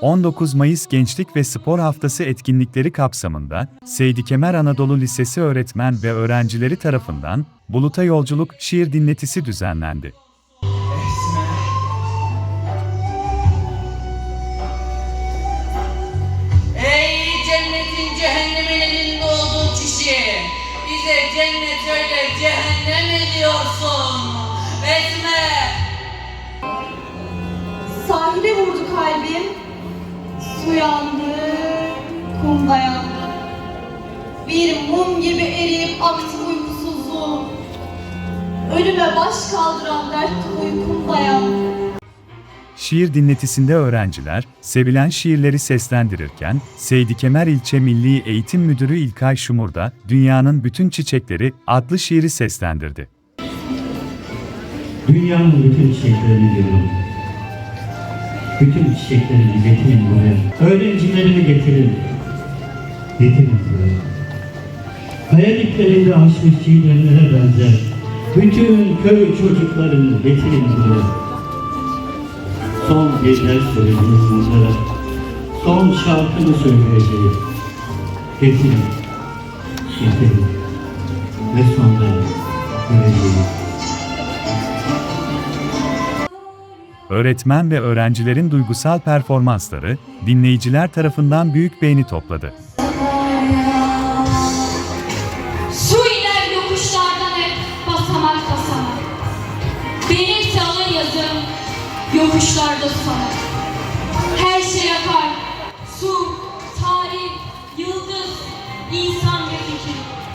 19 Mayıs Gençlik ve Spor Haftası etkinlikleri kapsamında Seydi Kemer Anadolu Lisesi öğretmen ve öğrencileri tarafından Bulut'a Yolculuk şiir dinletisi düzenlendi. Ey cennetin cehennemin elinde olduğu kişi! Bize cennet öyle cehennem ediyorsun! Sahile vurdu kalbim. Su yandı, kum dayandı. Bir mum gibi eriyip aktı uykusuzluğum. Ölüme baş kaldıran dertte uykum dayandı. Şiir dinletisinde öğrenciler, sevilen şiirleri seslendirirken, Seydi Kemer İlçe Milli Eğitim Müdürü İlkay Şumur da Dünyanın Bütün Çiçekleri adlı şiiri seslendirdi. Dünyanın bütün çiçeklerini diyorum. Bütün çiçeklerini getirin buraya. Öğrencilerimi getirin. Getirin buraya. Kaya diplerinde açmış çiğdemlere benzer. Bütün köy çocuklarını getirin buraya. Son bir ders söylediniz onlara. Son şarkını söyleyeceğim. Getirin. Getirin. Ve sonra göreceğiz. Öğretmen ve öğrencilerin duygusal performansları, dinleyiciler tarafından büyük beğeni topladı. Su iner yokuşlardan hep basamak basamak. Benimse alın yazım yokuşlarda susamak. Her şey akar. Su, tarih, yıldız, insan